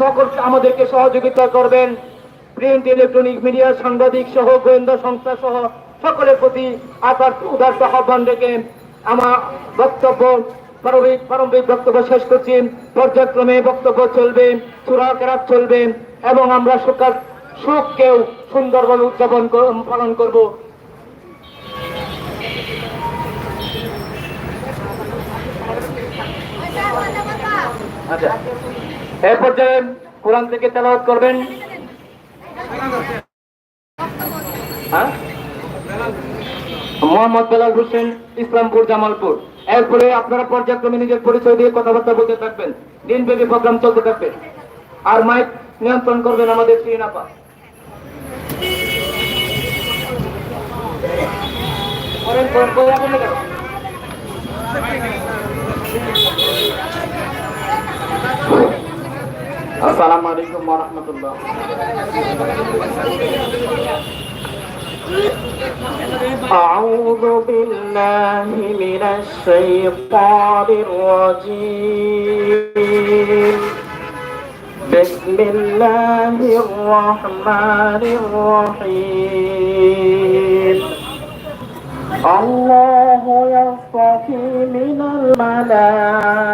সকল আমাদেরকে সহযোগিতা করবেন। প্রিন্ট ইলেকট্রনিক মিডিয়া, সাংবাদিক সহ, গোয়েন্দা সংস্থা সহ, সকলের প্রতি আকার উদার্ত আহ্বান রেখে আমার বক্তব্য প্রারম্ভিক প্রারম্ভিক বক্তব্য শেষ করছি। পর্যায়ক্রমে বক্তব্য চলবে, সুরাকেরাত চলবে, এবং আমরা সুখার সুখকেও সুন্দরভাবে উদযাপন পালন করব। আচ্ছা। এই পর্যায়ে কোরআন থেকে তেলাওয়াত করবেন। হ্যাঁ? মোহাম্মদ বেলাল হোসেন, ইসলামপুর, জামালপুর। এরপরে আপনারা পর্যায়ক্রমে নিজের পরিচয় দিয়ে কথাবার্তা বলতে থাকবেন। দিন দিনব্যাপী প্রোগ্রাম চলতে থাকবে। আর মাইক নিয়ন্ত্রণ করবেন আমাদের শ্রীনাপা। আপনি করেন। আসসালামু আলাইকুম ওয়া রাহমাতুল্লাহ أعوذ بالله من الشيطان الرجيم بسم الله الرحمن الرحيم الله يصطفي من الملائكة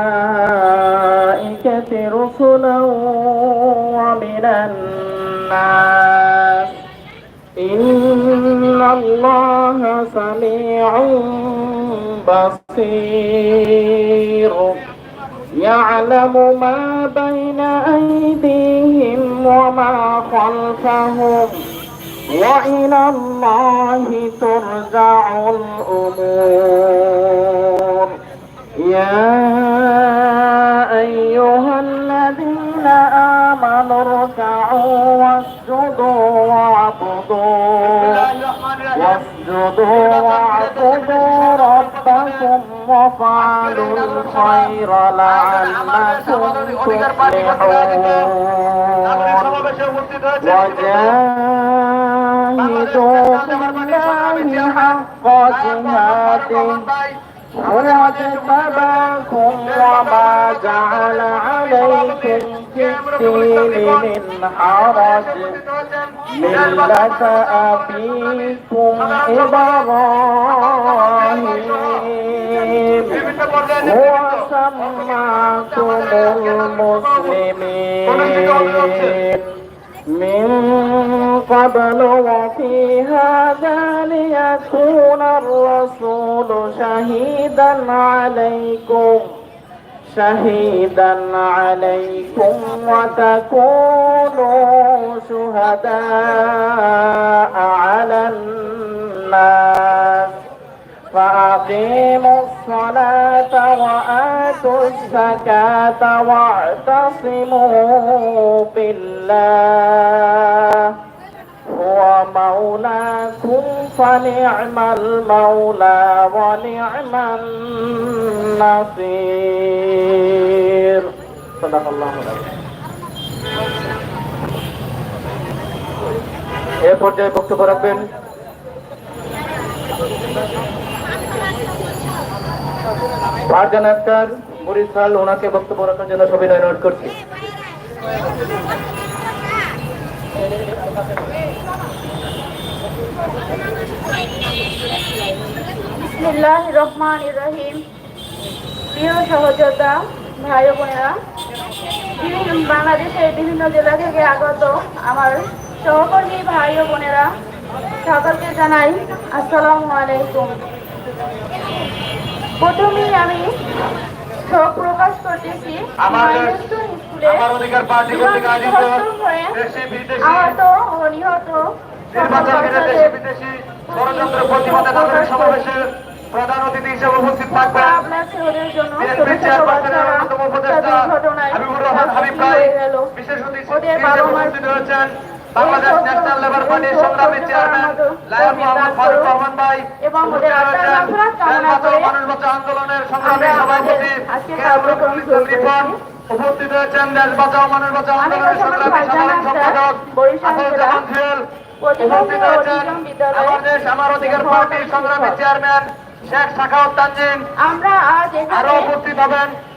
الله سميع بصير. يعلم ما بين أيديهم وما خلفهم. وإلى الله ترجع الأمور. يا أيها الذين آمنوا اركعوا واسجدوا واعبدوا واسجدوا واعبدوا ربكم وافعلوا الخير لعلكم تفلحون وجاهدوا في الله حق جهاده هو اجتباكم وما جعل عليكم في الدين من حرج ملة أبيكم إبراهيم هو سماكم المسلمين من قبل وفي هذا ليكون الرسول شهيدا عليكم شهيدا عليكم وتكونوا شهداء على الناس. فأقيموا الصلاة وآتوا الزكاة واعتصموا بالله هو مولاكم فنعم المولى ونعم النصير صدق الله العظيم এ পর্যায়ে বক্তব্য রাখবেন ফারজান আক্তার বরিশাল ওনাকে বক্তব্য রাখার জন্য সবিনয় অনুরোধ করছি। বিসমিল্লাহ রহমান রহিম। প্রিয় সহযোদ্ধা ভাই বোনেরা বাংলাদেশের বিভিন্ন জেলা থেকে আগত আমার সহকর্মী ভাই বোনেরা সকলকে জানাই আসসালামু আলাইকুম। প্রথমেই আমি শোক প্রকাশ করতেছি আহত ও নিহত প্রধান অতিথি হিসেবে উপস্থিত থাকবেন। বিশেষ অতিথি রয়েছেন। বাংলাদেশ ন্যাশনাল লেবার পার্টির সংগ্রামী চেয়ারম্যান লায়ন মোহাম্মদ ফারুক রহমান ভাই এবং মানুষ আন্দোলনের সংগ্রামী সভাপতি রিপন উপস্থিত রয়েছেন দেশ বাঁচাও মানুষ বাঁচাও আন্দোলনের সংগ্রামী সাধারণ সম্পাদক বরিশাল জেলা আসাদুজ্জামান জুয়েল উপস্থিত ও রয়েছেন আমার দেশ আমার অধিকার পার্টির সংগ্রামী চেয়ারম্যান শেখ তানজিম। আমরা আজ আরও উপস্থিত হবেন।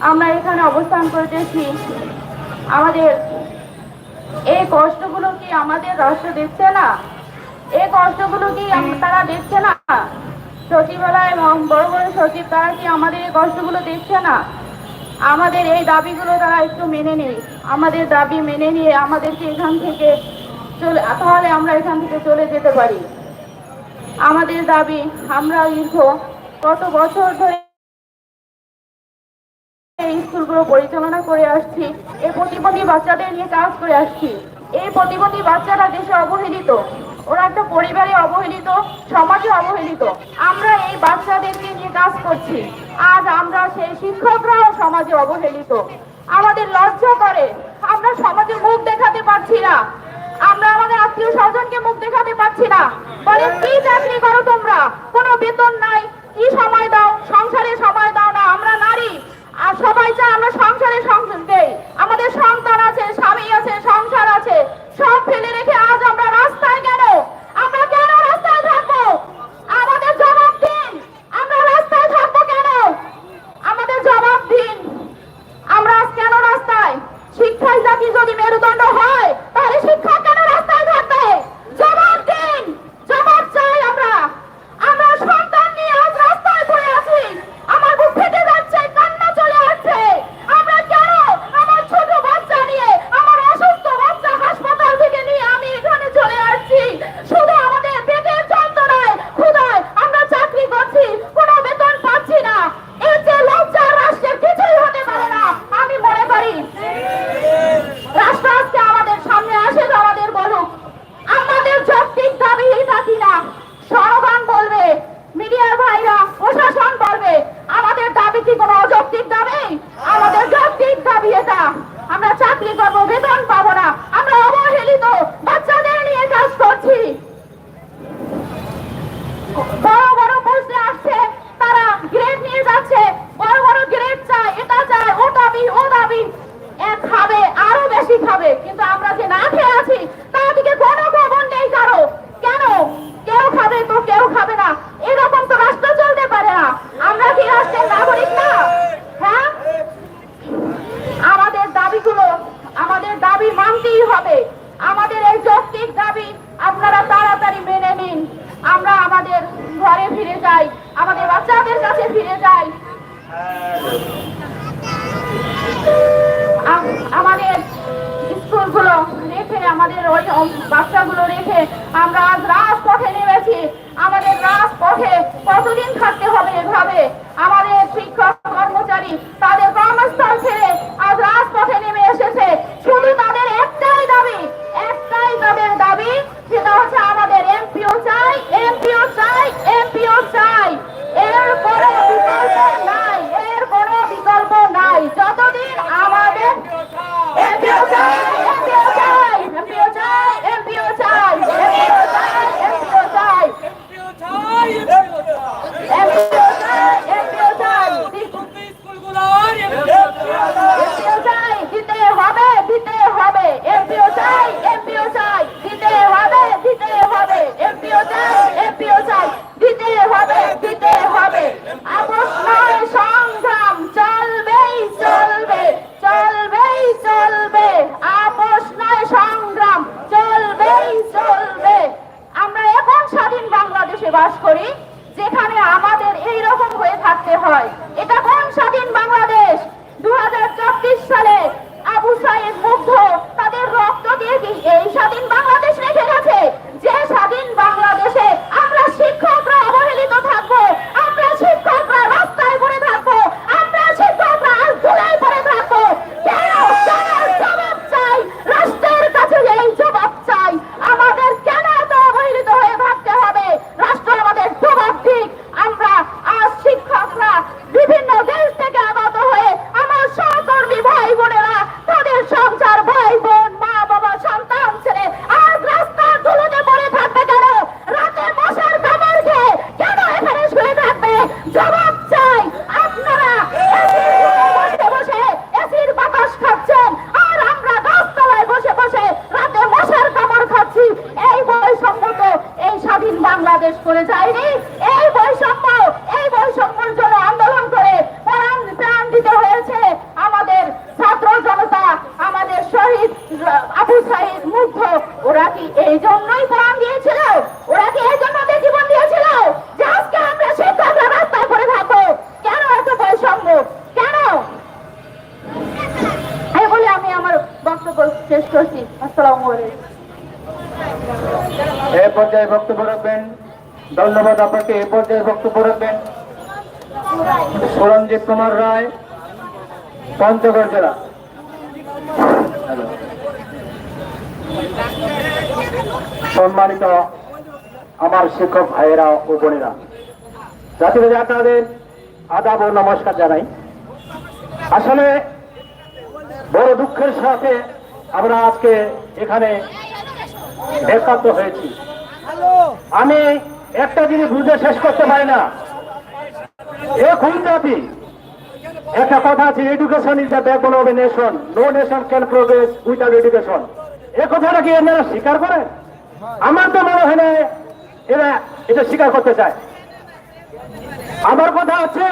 আমরা এখানে অবস্থান করতেছি আমাদের এই কষ্টগুলো কি আমাদের রাষ্ট্র দেখছে না? এই কষ্টগুলো কি তারা দেখছে না? সচিবালয় বড় বড় সচিব তারা কি আমাদের এই কষ্টগুলো দেখছে না? আমাদের এই দাবিগুলো তারা একটু মেনে নেই। আমাদের দাবি মেনে নিয়ে আমাদেরকে এখান থেকে চলে তাহলে আমরা এখান থেকে চলে যেতে পারি। আমাদের দাবি, আমরা দীর্ঘ কত বছর ধরে এই পরিচালনা করে আসছি। এই প্রতিবন্ধী বাচ্চাদের নিয়ে কাজ করে আসছি। এই প্রতিবন্ধী বাচ্চারা দেশে অবহেলিত, ওরা একটা পরিবারে অবহেলিত, সমাজে অবহেলিত। আমরা এই বাচ্চাদেরকে নিয়ে কাজ করছি, আজ আমরা সেই শিক্ষকরাও সমাজে অবহেলিত। আমাদের লজ্জা করে, আমরা সমাজে মুখ দেখাতে পারছি না। আমরা আমাদের আত্মীয় স্বজনকে মুখ দেখাতে পারছি না। বলে, কি চাকরি করো তোমরা? কোনো বেতন নাই। কি সময় দাও? সংসারে সময় দাও না। আমরা নারী। আর সবাই চায় আমরা সংসারে সংসার দেই। আমাদের সন্তান আছে স্বামী আছে সংসার আছে সব ফেলে রেখে আজ আমরা রাস্তায় কেন আমরা কেন রাস্তায় থাকব আমাদের জবাব দিন আমরা রাস্তায় থাকব কেন আমাদের জবাব দিন আমরা আজ কেন রাস্তায় শিক্ষায় জাতি যদি মেরুদণ্ড হয় তাহলে শিক্ষা কেন রাস্তায় থাকবে জবাব দিন জবাব চাই আমরা আমরা সন্তান নিয়ে আজ রাস্তায় পড়ে আছি আমার বুক ফেটে যাচ্ছে কান্না চলে আসছে আমরা কেন আমার ছোট বাচ্চা নিয়ে আমার অসুস্থ বাচ্চা হাসপাতাল থেকে নিয়ে আমি এখানে চলে আসছি শুধু আমাদের পেটের যন্ত্রণায় ক্ষুধায় আমরা চাকরি করছি কোনো বেতন পাচ্ছি না এর যে লজ্জা রাষ্ট্রের কিছুই হতে পারে না আমি মনে করি রাষ্ট্র আজকে আমাদের সামনে আসে তো আমাদের বলুক আমাদের যৌক্তিক দাবি এটা কিনা সরকার বলবে মিডিয়ার ভাইরা প্রশাসন বলবে আমাদের দাবি কি কোনো অযৌক্তিক দাবি আমাদের যৌক্তিক দাবি এটা আমরা চাকরি করব বেতন পাবো না আমরা অবহেলিত বাচ্চাদের নিয়ে কাজ করছি বড় বড় পোস্টে আসছে তারা গ্রেড নিয়ে যাচ্ছে বড় বড় গ্রেড চায় এটা চায় ও দাবি ও দাবি এ খাবে আরও বেশি খাবে কিন্তু আমরা যে না খেয়ে আছি তাদেরকে কোনো খবর নেই কারও কেন কেউ খাবে তো কেউ খাবে না এরকম তো রাষ্ট্র চলতে পারে না আমরা কি রাষ্ট্রের নাগরিক না হ্যাঁ আমাদের দাবিগুলো আমাদের দাবি মানতেই হবে। আমাদের এই যৌক্তিক দাবি আপনারা তাড়াতাড়ি মেনে নিন। আমরা আমাদের ঘরে ফিরে যাই, আমাদের বাচ্চাদের কাছে ফিরে যাই। আমাদের স্কুলগুলো রেখে, আমাদের ওই বাচ্চাগুলো রেখে আমরা আজ রাজপথে নেমেছি। আমাদের রাজপথে কতদিন থাকতে হবে এভাবে? আমাদের শিক্ষক কর্মচারী তাদের কর্মস্থল ছেড়ে আজ রাজপথে নেমে এসেছে। শুধু তাদের champions যারা ধন্যবাদ আপনাকে, এ পর্যায়ে বক্তব্য রাখবেন সুরঞ্জিত কুমার রায়, পঞ্চগড় জেলা। সম্মানিত আমার শিক্ষক ভাইয়েরা ও বোনেরা জাতিভেদে আপনাদের আদাব ও নমস্কার জানাই। আসলে বড় দুঃখের সাথে আমরা আজকে এখানে একাত্ম হয়েছি। আমি একটা জিনিস বুঝে শেষ করতে পারে না। এ খুন জাতি একটা কথা আছে education is the backbone of a nation no nation can progress without education এ কথাটা কি এনারা স্বীকার করে? আমার তো মনে হয় না এরা এটা স্বীকার করতে চায়। আমার কথা হচ্ছে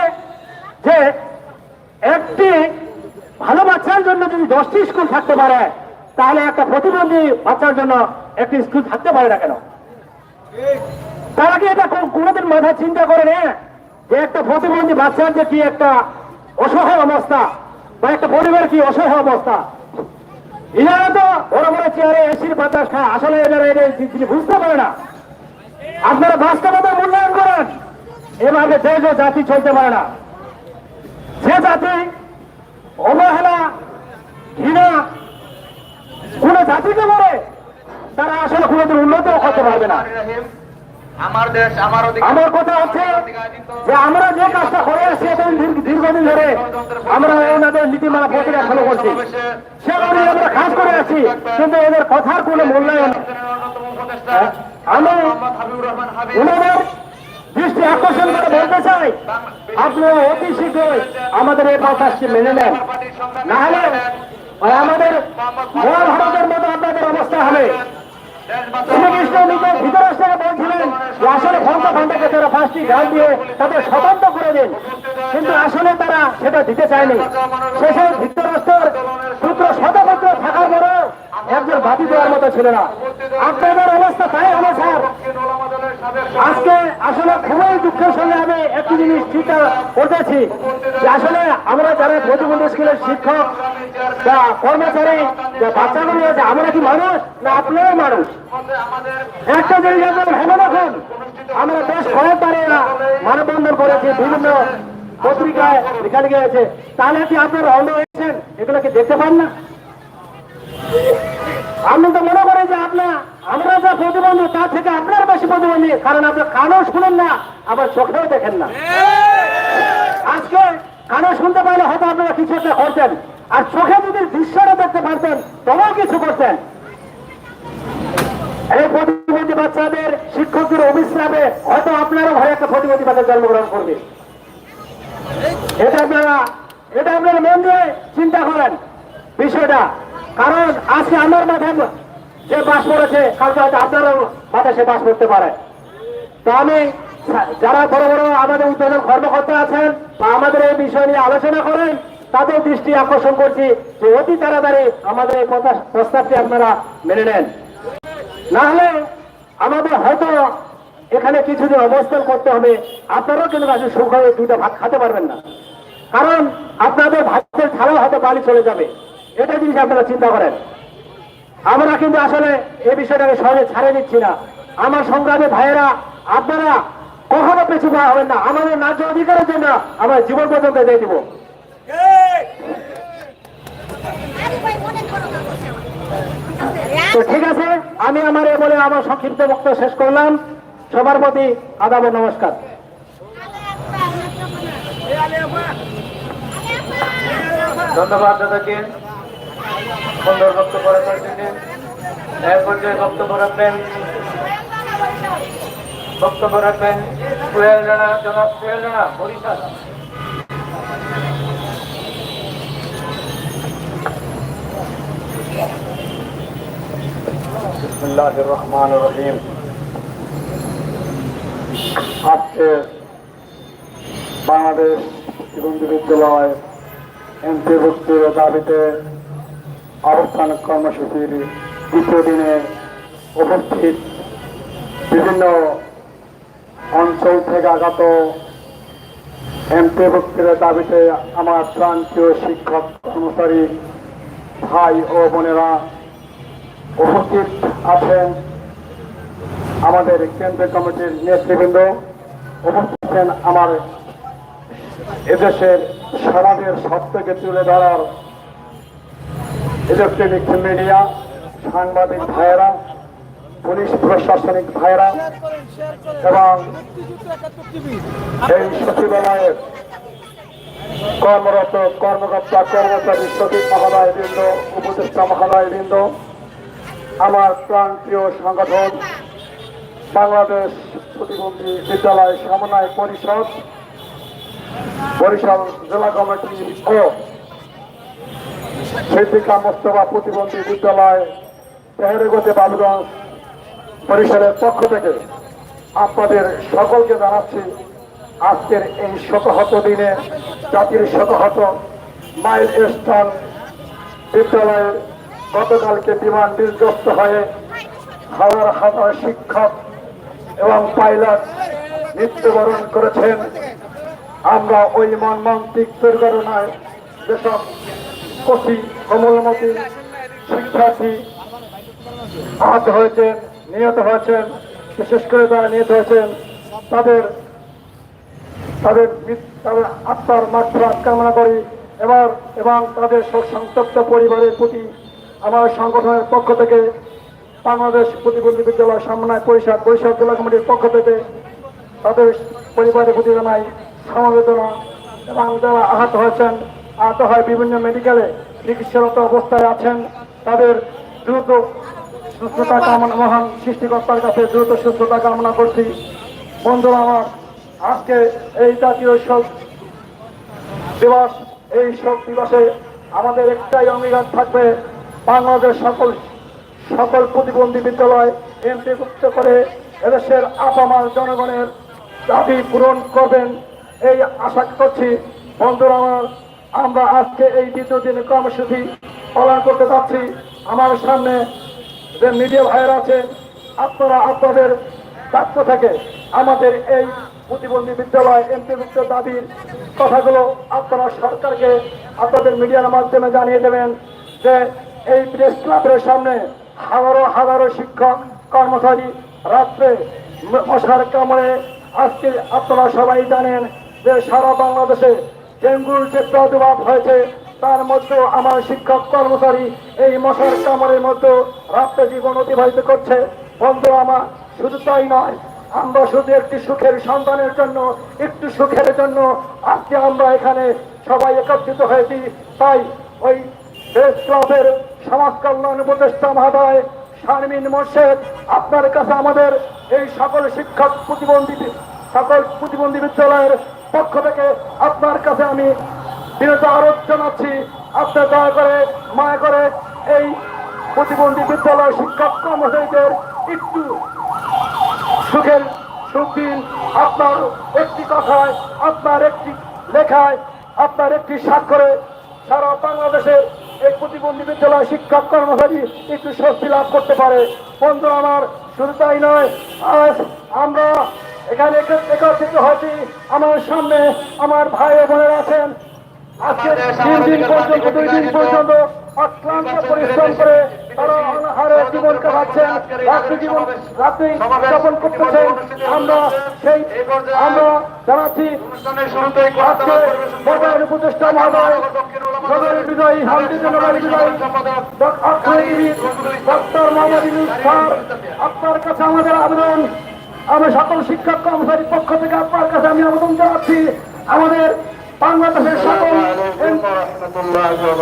যে একটি ভালো বাচ্চার জন্য যদি দশটি স্কুল থাকতে পারে, তাহলে একটা প্রতিবন্ধী বাচ্চার জন্য একটি স্কুল থাকতে পারে না কেন? তারা কি এটা কোনোদিন মাথায় চিন্তা করে না যে একটা প্রতিবন্ধী বাচ্চার যে কি একটা অসহায় অবস্থা বা একটা পরিবারের কি অসহায় অবস্থা। এনারা তো বড় বড় চেয়ারে এসির বাতাস খায়। আসলে এনারা এটা বুঝতে পারে না। আপনারা বাস্তবতা মূল্যায়ন করেন। এভাবে দেশ ও জাতি চলতে পারে না। যে জাতি অবহেলা, ঘৃণা কোন জাতিকে বলে, তারা আসলে কোনোদিন উন্নত করতে পারবে না। আমার দেশ আমার আমার কথা হচ্ছে যে আমরা যে কাজটা করে আসছি দীর্ঘ- দীর্ঘদিন ধরে আমরা ওনাদের নীতিমালা প্রক্রিয়া ফলো করছি। সেভাবে আমরা কাজ করে আছি কিন্তু এদের কথার কোনো মূল্যায়ন হ্যাঁ, আমি ওনাদের দৃষ্টি আকর্ষণ করে বলতে চাই আপনারা অতি শীঘ্রই আমাদের এই প্রকাশকে মেনে নেন। না হলে আমাদের মহাভারতের মতো আপনাদের অবস্থা হবে। শ্রীকৃষ্ণ দিয়ে তাদের স্বতন্ত্র করে দিন। কিন্তু আসলে তারা সেটা দিতে চায়নি। শেষে ধৃতরাষ্ট্রের পুত্র শতপুত্র থাকার পরেও একজন বাতি দেওয়ার মতো ছিল না। আপনাদের অবস্থা তাই হবে, স্যার। আজকে আসলে খুবই দুঃখের সঙ্গে আমি একটি জিনিস চিন্তা করতেছি যে আসলে আমরা যারা প্রতিবন্ধী স্কুলের শিক্ষক বা কর্মচারী বা বাচ্চাগুলি আছে, আমরা কি মানুষ না আপনারাও মানুষ? একটা জিনিস আপনারা ভেবে রাখুন আমরা বেশ কয়েকবারে মানববন্ধন করেছি, বিভিন্ন পত্রিকায় লেখা লেগে আছে তাহলে কি আপনারা অন্য হয়েছেন? এগুলো কি দেখতে পান না? আমি তো মনে করি যে আপনার আমরা যা প্রতিবন্ধী তার থেকে আপনার বেশি প্রতিবন্ধী। কারণ আপনার কানও শুনেন না, আবার চোখেও দেখেন না। আজকে কানে শুনতে পারলে হয়তো আপনারা কিছু একটা করতেন। আর চোখে যদি দৃশ্যটা দেখতে পারতেন, তবেও কিছু করতেন। এই প্রতিবন্ধী বাচ্চাদের শিক্ষকদের অবিশ্রামে হয়তো আপনারও ঘরে একটা প্রতিবন্ধী বাচ্চা জন্মগ্রহণ করবে। এটা আপনারা এটা আপনারা মন দিয়ে চিন্তা করেন বিষয়টা। কারণ আজকে আমার মাথায় যে বাস পড়েছে, কালকে হয়তো আপনারও মাথায় সে বাস করতে পারে। তো আমি, যারা বড় বড় আমাদের উদ্যোগের কর্মকর্তা আছেন বা আমাদের এই বিষয় নিয়ে আলোচনা করেন, তাদের দৃষ্টি আকর্ষণ করছি যে অতি তাড়াতাড়ি আমাদের এই প্রস্তাবটি আপনারা মেনে নেন। না হলে আমাদের হয়তো এখানে কিছুদিন অবস্থান করতে হবে। আপনারাও কিন্তু কাছে সুখ হয়ে দুইটা ভাত খেতে পারবেন না। কারণ আপনাদের ভাতের ছাড়াও হয়তো বাড়ি চলে যাবে। এটা জিনিস আপনারা চিন্তা করেন। আমরা কিন্তু আসলে এই বিষয়টাকে সহজে ছাড়ে দিচ্ছি না। আমার সংগ্রামী ভাইয়েরা, আপনারা কখনো পেছু পা হবেন না। আমাদের ন্যায্য অধিকারের জন্য আমরা জীবন পর্যন্ত দিয়ে দিব। তো ঠিক আছে, আমি আমার এ বলে আমার সংক্ষিপ্ত বক্তব্য শেষ করলাম। সবার প্রতি আদাব নমস্কার। ধন্যবাদ, দাদাকে। সুন্দর বক্তব্য রাখার জন্য। এক পর্যায়ে বক্তব্য রাখবেন। বক্তব্য রাখবেন সোহেল রানা, জনাব সোহেল রানা, বরিশাল। রহমানির রহিম আজকে বাংলাদেশ প্রতিবন্ধী বিদ্যালয় এমপিভুক্তির দাবিতে অবস্থান কর্মসূচির দ্বিতীয় দিনে উপস্থিত বিভিন্ন অঞ্চল থেকে আগত এমপিভুক্তির দাবিতে আমার প্রান্তীয় শিক্ষক কর্মচারী ভাই ও বোনেরা উপস্থিত আছেন আমাদের কেন্দ্রীয় কমিটির নেতৃবৃন্দ, উপস্থিত আমার এদেশের সমাজের সত্যকে তুলে ধরার ইলেকট্রনিক মিডিয়া সাংবাদিক ভাইয়েরা পুলিশ প্রশাসনিক ভাইয়েরা এবং এই সচিবালয়ের কর্মরত কর্মকর্তা কর্মচারী সচিব মহোদয় বৃন্দ উপদেষ্টা মহোদয় বৃন্দ আমার প্রান্তীয় সংগঠন বাংলাদেশ প্রতিবন্ধী বিদ্যালয় সমন্বয় পরিষদ বরিশাল জেলা কমিটি ও সিদ্দিকা মোস্তফা প্রতিবন্ধী বিদ্যালয় তেহরেগতে বাবুগঞ্জ বরিশালের পক্ষ থেকে আপনাদের সকলকে জানাচ্ছি, আজকের এই শতহত দিনে জাতির শতহত মাইল স্টোন বিদ্যালয়ে গতকালকে বিমান বিধ্বস্ত হয়ে হাজার হাজার শিক্ষক এবং পাইলট মৃত্যুবরণ করেছেন। আমরা ওই মর্মান্তিক দুর্ঘটনায় যেসব কচি কমলমতি শিক্ষার্থী। আহত হয়েছেন, নিহত হয়েছেন, বিশেষ করে যারা নিহত হয়েছেন, তাদের তাদের তাদের আত্মার মাত্রা কামনা করি এবার, এবং তাদের শোক পরিবারের প্রতি আমার সংগঠনের পক্ষ থেকে বাংলাদেশ প্রতিবন্ধী বিদ্যালয় সমন্বয় পরিষদ পরিষদ জেলা কমিটির পক্ষ থেকে তাদের পরিবারের প্রতি জানাই সমবেদনা, এবং যারা আহত হয়েছেন আহত হয় বিভিন্ন মেডিকেলে চিকিৎসারত অবস্থায় আছেন। তাদের দ্রুত সুস্থতা কামনা, মহান সৃষ্টিকর্তার কাছে দ্রুত সুস্থতা কামনা করছি। বন্ধুরা আমার, আজকে এই জাতীয় শোক দিবস, এই শোক দিবসে আমাদের একটাই অঙ্গীকার থাকবে বাংলাদেশ সকল সকল প্রতিবন্ধী বিদ্যালয় এমপিভুক্ত করে এদেশের আপামার জনগণের দাবি পূরণ করবেন। এই আশা করছি বন্ধুরা আমার আমরা আজকে এই দ্বিতীয় দিনের কর্মসূচি পালন করতে যাচ্ছি। আমার সামনে যে মিডিয়া ভাইয়ের আছে, আপনারা আপনাদের দায়িত্ব থেকে আমাদের এই প্রতিবন্ধী বিদ্যালয় এমপিভুক্ত দাবির কথাগুলো আপনারা সরকারকে, আপনাদের মিডিয়ার মাধ্যমে জানিয়ে দেবেন যে এই প্রেস ক্লাবের সামনে হাজারো হাজারো শিক্ষক, কর্মচারী রাত্রে মশার কামড়ে আজকে আপনারা সবাই জানেন যে সারা বাংলাদেশে ডেঙ্গুর যে প্রাদুর্ভাব হয়েছে, তার মধ্যেও আমার শিক্ষক কর্মচারী এই মশার কামড়ের মধ্যে রাত্রে জীবন অতিবাহিত করছে। বন্ধু আমার, শুধু তাই নয়, আমরা শুধু একটি সুখের সন্তানের জন্য, একটু সুখের জন্য আজকে আমরা এখানে সবাই একত্রিত হয়েছি। তাই ওই দেশ ক্লাবের সমাজ কল্যাণ উপদেষ্টা মহোদয়, শারমিন মোর্শেদ, আপনার কাছে আমাদের এই সকল শিক্ষক প্রতিবন্ধী, সকল প্রতিবন্ধী বিদ্যালয়ের পক্ষ থেকে আপনার কাছে আমি বিরত আরোপ জানাচ্ছি। আপনি দয়া করে মায়া করে এই প্রতিবন্ধী বিদ্যালয় শিক্ষক কর্মচারীদের একটু সুখের সুখ দিন। আপনার একটি কথায়, আপনার একটি লেখায়, আপনার একটি স্বাক্ষরে সারা বাংলাদেশের এই প্রতিবন্ধী বিদ্যালয় শিক্ষক কর্মচারী একটু স্বস্তি লাভ করতে পারে। বন্ধু আমার, শুধু তাই নয়, আজ আমরা এখানে একত্রিত হয়েছি। আমার সামনে আমার ভাই বোনেরা আছেন। আজকে তিন দিন পর্যন্ত দুই দিন পর্যন্ত অক্লান্ত পরিশ্রম করে তারা অনাহারে জীবন কাটাচ্ছেন রাত্রি জীবন রাত্রি যাপন করতেছেন আমরা সেই আমরা জানাচ্ছি আজকে বর্তমান উপদেষ্টা মহোদয় নগরের বিজয়ী হামদি নগরের বিজয়ী ডক্টর মোহাম্মদ ইউনুস স্যার আপনার কাছে আমাদের আবেদন। আমি সকল শিক্ষক কর্মচারীর পক্ষ থেকে আপনার কাছে আমি আবেদন জানাচ্ছি। আমাদের বাংলাদেশের সকল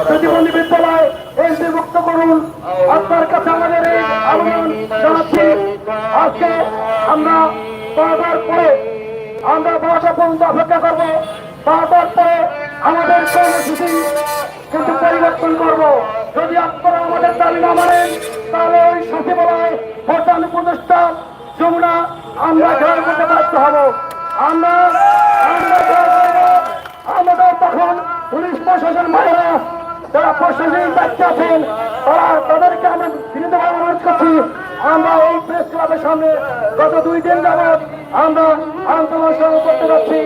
প্রতিবন্ধী বিদ্যালয় এসে মুক্ত করুন। আপনার কাছে আমাদের এই আবেদন জানাচ্ছি। আজকে আমরা বারবার পরে আমরা বারোটা পর্যন্ত অপেক্ষা করব। বারবার পরে আমাদের কর্মসূচি কিন্তু পরিবর্তন করব। যদি আপনারা আমাদের দাবি না মানেন, তাহলে ওই সচিবালয়, প্রধান উপদেষ্টা যমুনা, আমরা ঘর করতে বাধ্য হব। আমরা আমাদের তখন পুলিশ প্রশাসন ভাইয়েরা যারা প্রশাসনিক দায়িত্বে আছেন, তারা তাদেরকে আমরা বিনীতভাবে অনুরোধ করছি, আমরা এই প্রেস ক্লাবের সামনে গত দুই দিন যাবৎ আমরা আন্দোলন করতে যাচ্ছি।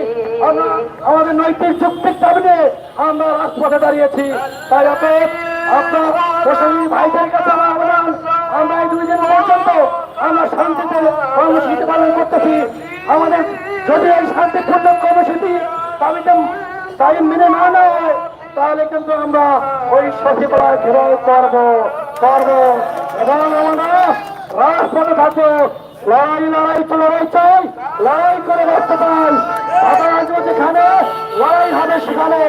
আমরা, আমাদের নৈতিক যুক্তির দাবি নিয়ে আমরা রাজপথে দাঁড়িয়েছি। তাই অতএব আপনার প্রসঙ্গী ভাইদের কাছে আমার আমরা এই দুই দিন পর্যন্ত আমরা শান্তিতে কর্মসূচি পালন করতেছি। আমাদের যদি এই শান্তিপূর্ণ কর্মসূচি দাবিতে তাই মেনে না তাহলে কিন্তু আমরা ওই সচিবালয় ঘেরাও করব করব। এবং আমরা রাজপথে থাকব লড়াই লড়াই তো লড়াই চাই, লড়াই করে বাঁচতে চাই আবার যেখানে লড়াই হবে সেখানে।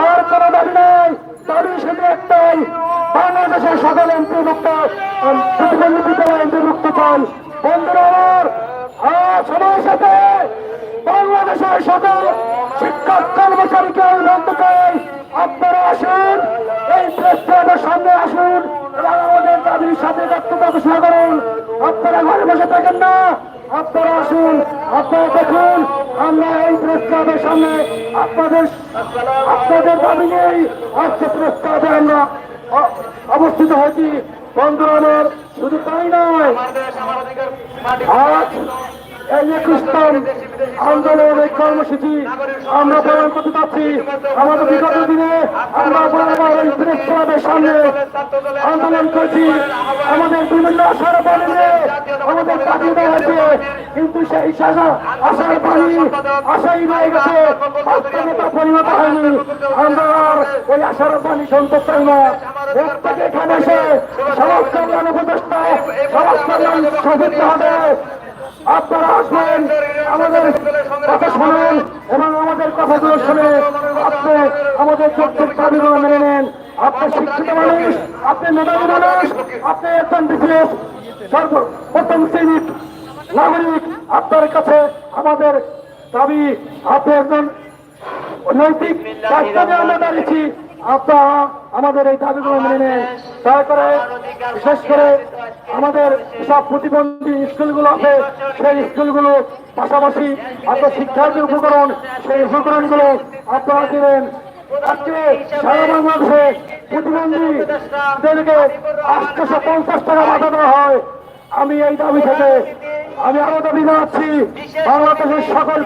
আর কোনো দাবি নেই, দাবি শুধু একটাই বাংলাদেশের সকল অন্তর্ভুক্ত বিদ্যালয় অন্তর্ভুক্ত চাই বন্ধুরা সবার সাথে বাংলাদেশের সকল শিক্ষক কর্মচারীকে অনুরোধ চাই, আপনারা আসুন, এই প্রেস সামনে আসুন আমাদের দাবির সাথে বক্তব্য ঘোষণা করুন। আপনারা ঘরে বসে থাকেন না, আপনারা আসুন, আপনারা দেখুন, আমরা এই প্রেস সামনে আপনাদের আপনাদের দাবি নেই আজকে প্রেস আমরা অবস্থিত হয়েছি বন্ধুরা আমার শুধু তাই নয় আজ এই একুশতম আন্দোলন এই কর্মসূচি আমরা পালন করতে পারছি। আমাদের বিগত দিনে আমরা এই প্রেস ক্লাবের সামনে আন্দোলন করছি। আমাদের বিভিন্ন আশার পানি আমাদের কাটিয়ে দেওয়া হয়েছে কিন্তু সেই শাসা আশার পানি আশাই রয়ে গেছে। বাস্তবতা পরিণত হয়নি। আমরা আর ওই আশার পানি শুনতে চাই না। প্রত্যেকে এখানে এসে সমাজ কল্যাণ উপদেষ্টা, সমাজ কল্যাণ হবে। আপনারা আসবেন, আমাদের কথা শুনেন এবং আমাদের কথাগুলো শুনে আপনি আমাদের যৌক্তিক দাবিগুলো মেনে নেন। আপনি শিক্ষিত মানুষ, আপনি মেধাবী মানুষ, আপনি একজন বিশেষ সর্ব প্রথম শ্রেণির নাগরিক। আপনার কাছে আমাদের দাবি, আপনি একজন নৈতিক দায়িত্ব আমরা দাঁড়িয়েছি। আপনারা আমাদের এই দাবিগুলো মেনে নেন। দয়া করে, বিশেষ করে আমাদের সব প্রতিবন্ধী স্কুলগুলো আছে, সেই স্কুলগুলো পাশাপাশি আপনার শিক্ষার যে উপকরণ, সেই উপকরণগুলো আপনারা দিলেন আজকে সারা বাংলাদেশে প্রতিবন্ধীদেরকে আটশোশো পঞ্চাশ টাকা বাধা দেওয়া হয়। আমি এই দাবি থেকে আমি আরও দাবি জানাচ্ছি, বাংলাদেশের সকল